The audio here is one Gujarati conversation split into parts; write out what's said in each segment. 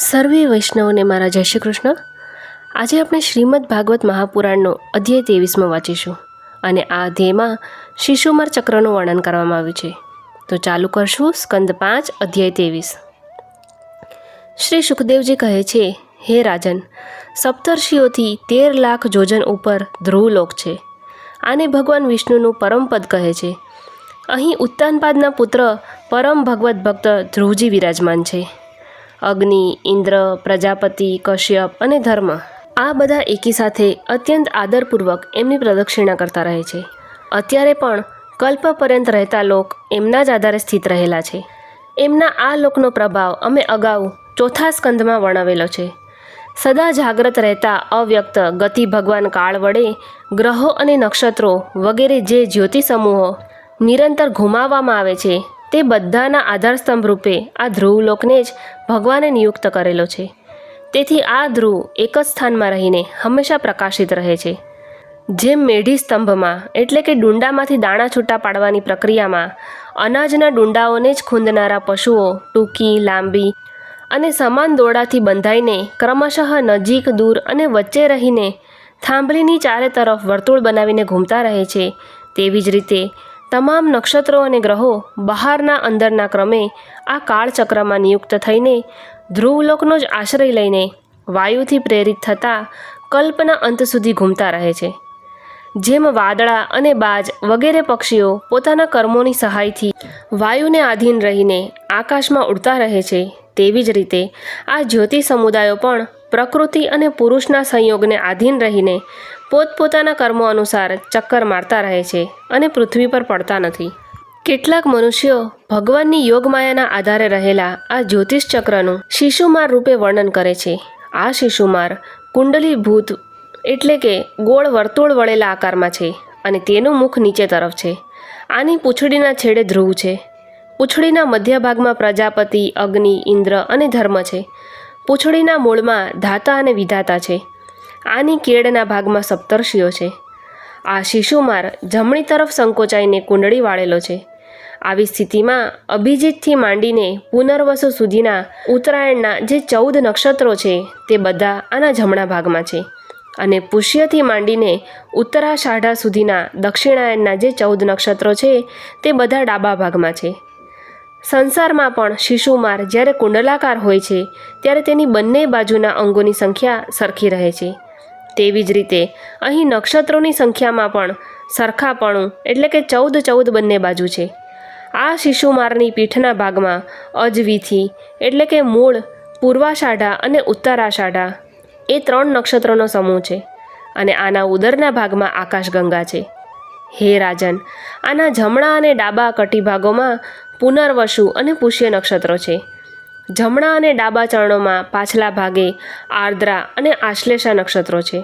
સર્વે વૈષ્ણવને મારા જય શ્રી કૃષ્ણ. આજે આપણે શ્રીમદ ભાગવત મહાપુરાણનો અધ્યાય ત્રેવીસમાં વાંચીશું અને આ અધ્યાયમાં શિશુમાર ચક્રનું વર્ણન કરવામાં આવ્યું છે. તો ચાલુ કરશું સ્કંદ પાંચ, અધ્યાય ત્રેવીસ. શ્રી સુખદેવજી કહે છે, હે રાજન, સપ્તર્ષિઓથી તેર લાખ જોજન ઉપર ધ્રુવલોક છે. આને ભગવાન વિષ્ણુનું પરમપદ કહે છે. અહીં ઉત્તાનપાદના પુત્ર પરમ ભગવત ભક્ત ધ્રુવજી વિરાજમાન છે. અગ્નિ, ઇન્દ્ર, પ્રજાપતિ, કશ્યપ અને ધર્મ. આ બધા એકી સાથે અત્યંત આદરપૂર્વક એમની પ્રદક્ષિણા કરતા રહે છે. અત્યારે પણ કલ્પ પર્યંત રહેતા લોક એમના જ આધારે સ્થિત રહેલા છે. એમના આ લોકનો પ્રભાવ અમે અગાઉ ચોથા સ્કંદમાં વર્ણવેલો છે. સદા જાગ્રત રહેતા અવ્યક્ત ગતિ ભગવાન કાળ વડે ગ્રહો અને નક્ષત્રો વગેરે જે જ્યોતિ સમૂહો નિરંતર ઘુમાવવામાં આવે છે તે બધાના આધારસ્તંભ રૂપે આ ધ્રુવલોકને જ ભગવાને નિયુક્ત કરેલો છે. તેથી આ ધ્રુવ એક જ સ્થાનમાં રહીને હંમેશા પ્રકાશિત રહે છે. જેમ મેઢી સ્તંભમાં, એટલે કે ડુંડામાંથી દાણા છૂટા પાડવાની પ્રક્રિયામાં, અનાજના ડુંડાઓને જ ખૂંદનારા પશુઓ ટૂંકી, લાંબી અને સમાન દોરડાથી બંધાઈને ક્રમશઃ નજીક, દૂર અને વચ્ચે રહીને થાંભલીની ચારે તરફ વર્તુળ બનાવીને ઘૂમતા રહે છે. તેવી જ રીતે તમામ નક્ષત્રો અને ગ્રહો બહારના અંદરના ક્રમે આ કાળચક્રમાં નિયુક્ત થઈને ધ્રુવલોકનો જ આશ્રય લઈને વાયુથી પ્રેરિત થતાં કલ્પના અંત સુધી ઘૂમતા રહે છે. જેમ વાદળા અને બાજ વગેરે પક્ષીઓ પોતાના કર્મોની સહાયથી વાયુને આધીન રહીને આકાશમાં ઉડતા રહે છે, તેવી જ રીતે આ જ્યોતિ સમુદાયો પણ પ્રકૃતિ અને પુરુષના સંયોગને આધીન રહીને પોતપોતાના કર્મો અનુસાર ચક્કર મારતા રહે છે અને પૃથ્વી પર પડતા નથી. કેટલાક મનુષ્યો ભગવાનની યોગમાયાના આધારે રહેલા આ જ્યોતિષ ચક્રનું શિશુમાર રૂપે વર્ણન કરે છે. આ શિશુમાર કુંડલીભૂત એટલે કે ગોળ વર્તુળ વળેલા આકારમાં છે અને તેનું મુખ નીચે તરફ છે. આની પૂંછડીના છેડે ધ્રુવ છે. પૂંછડીના મધ્ય ભાગમાં પ્રજાપતિ, અગ્નિ, ઇન્દ્ર અને ધર્મ છે. પૂંછડીના મૂળમાં ધાતા અને વિધાતા છે. આની કેળના ભાગમાં સપ્તર્ષિઓ છે. આ શિશુમાર જમણી તરફ સંકોચાઈને કુંડળી વાળેલો છે. આવી સ્થિતિમાં અભિજીતથી માંડીને પુનર્વસુ સુધીના ઉત્તરાયણના જે ચૌદ નક્ષત્રો છે તે બધા આના જમણા ભાગમાં છે અને પુષ્યથી માંડીને ઉત્તરાષાઢા સુધીના દક્ષિણાયનના જે ચૌદ નક્ષત્રો છે તે બધા ડાબા ભાગમાં છે. સંસારમાં પણ શિશુમાર જ્યારે કુંડલાકાર હોય છે, ત્યારે તેની બંને બાજુના અંગોની સંખ્યા સરખી રહે છે. તેવી જ રીતે અહીં નક્ષત્રોની સંખ્યામાં પણ સરખાપણું એટલે કે ચૌદ ચૌદ બંને બાજુ છે. આ શિશુમારની પીઠના ભાગમાં અજવીથી એટલે કે મૂળ, પૂર્વાષાઢા અને ઉત્તરાષાઢા એ ત્રણ નક્ષત્રોનો સમૂહ છે અને આના ઉદરના ભાગમાં આકાશગંગા છે. હે રાજન, આના જમણા અને ડાબા કટિભાગોમાં પુનર્વસુ અને પુષ્ય નક્ષત્રો છે. જમણા અને ડાબા ચરણોમાં પાછલા ભાગે આર્દ્રા અને આશ્લેષા નક્ષત્રો છે.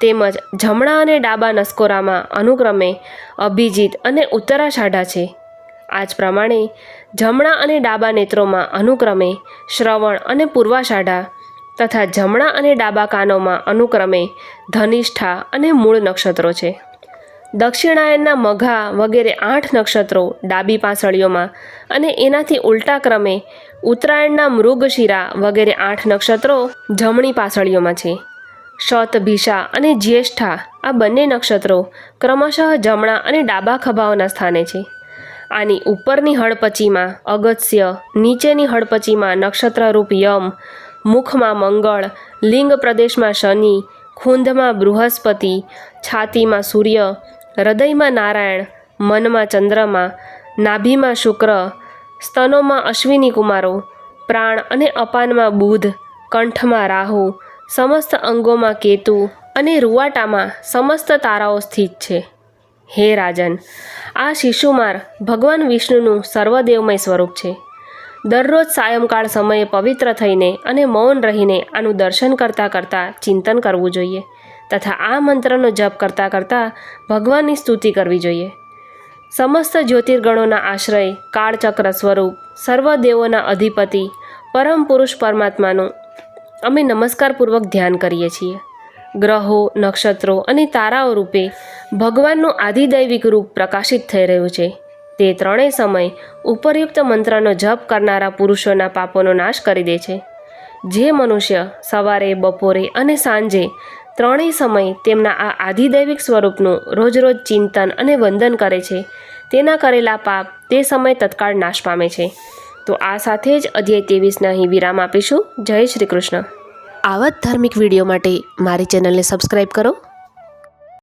તેમજ જમણા અને ડાબા નસ્કોરામાં અનુક્રમે અભિજીત અને ઉત્તરાષાઢા છે. આ જ પ્રમાણે જમણા અને ડાબા નેત્રોમાં અનુક્રમે શ્રવણ અને પૂર્વાષાઢા તથા જમણા અને ડાબા કાનોમાં અનુક્રમે ધનિષ્ઠા અને મૂળ નક્ષત્રો છે. દક્ષિણાયનના મઘા વગેરે આઠ નક્ષત્રો ડાબી પાંસળીઓમાં અને એનાથી ઉલટા ક્રમે ઉત્તરાયણના મૃગશિરા વગેરે આઠ નક્ષત્રો જમણી પાસળીઓમાં છે. શતભિષા અને જ્યેષ્ઠા આ બંને નક્ષત્રો ક્રમશઃ જમણા અને ડાબા ખભાઓના સ્થાને છે. આની ઉપરની હળપચીમાં અગત્ય, નીચેની હળપચીમાં નક્ષત્રરૂપ યમ, મુખમાં મંગળ, લિંગ પ્રદેશમાં શનિ ખૂંધમાં બૃહસ્પતિ, છાતીમાં સૂર્ય હૃદયમાં નારાયણ, મનમાં ચંદ્રમા, નાભીમાં શુક્ર, સ્તનોમાં અશ્વિની કુમારો, પ્રાણ અને અપાનમાં બુધ, કંઠમાં રાહુ, સમસ્ત અંગોમાં કેતુ અને રૂવાટામાં સમસ્ત તારાઓ સ્થિત છે. હે રાજન, આ શિશુમાર ભગવાન વિષ્ણુનું સર્વદેવમય સ્વરૂપ છે. દરરોજ સાયંકાળ સમયે પવિત્ર થઈને અને મૌન રહીને આનું દર્શન કરતાં કરતાં ચિંતન કરવું જોઈએ. તથા આ મંત્રનો જપ કરતાં કરતાં ભગવાનની સ્તુતિ કરવી જોઈએ. સમસ્ત જ્યોતિર્ગણોના આશ્રય, કાળચક્ર સ્વરૂપ, સર્વદેવોના અધિપતિ, પરમ પુરુષ પરમાત્માનું અમે નમસ્કારપૂર્વક ધ્યાન કરીએ છીએ. ગ્રહો, નક્ષત્રો અને તારાઓ રૂપે ભગવાનનું આધિદૈવિક રૂપ પ્રકાશિત થઈ રહ્યું છે. તે ત્રણેય સમય ઉપરયુક્ત મંત્રનો જપ કરનારા પુરુષોના પાપોનો નાશ કરી દે છે. જે મનુષ્ય સવારે, બપોરે અને સાંજે ત્રણેય સમય તેમના આ આધિદૈવિક સ્વરૂપનું રોજ ચિંતન અને વંદન કરે છે. તેના કરેલા પાપ તે સમય તત્કાળ નાશ પામે છે. તો આ સાથે જ અધ્યાય ત્રેવીસને અહીં વિરામ આપીશું. જય શ્રી કૃષ્ણ. આવા જ ધાર્મિક વીડિયો માટે મારી ચેનલને સબસ્ક્રાઈબ કરો.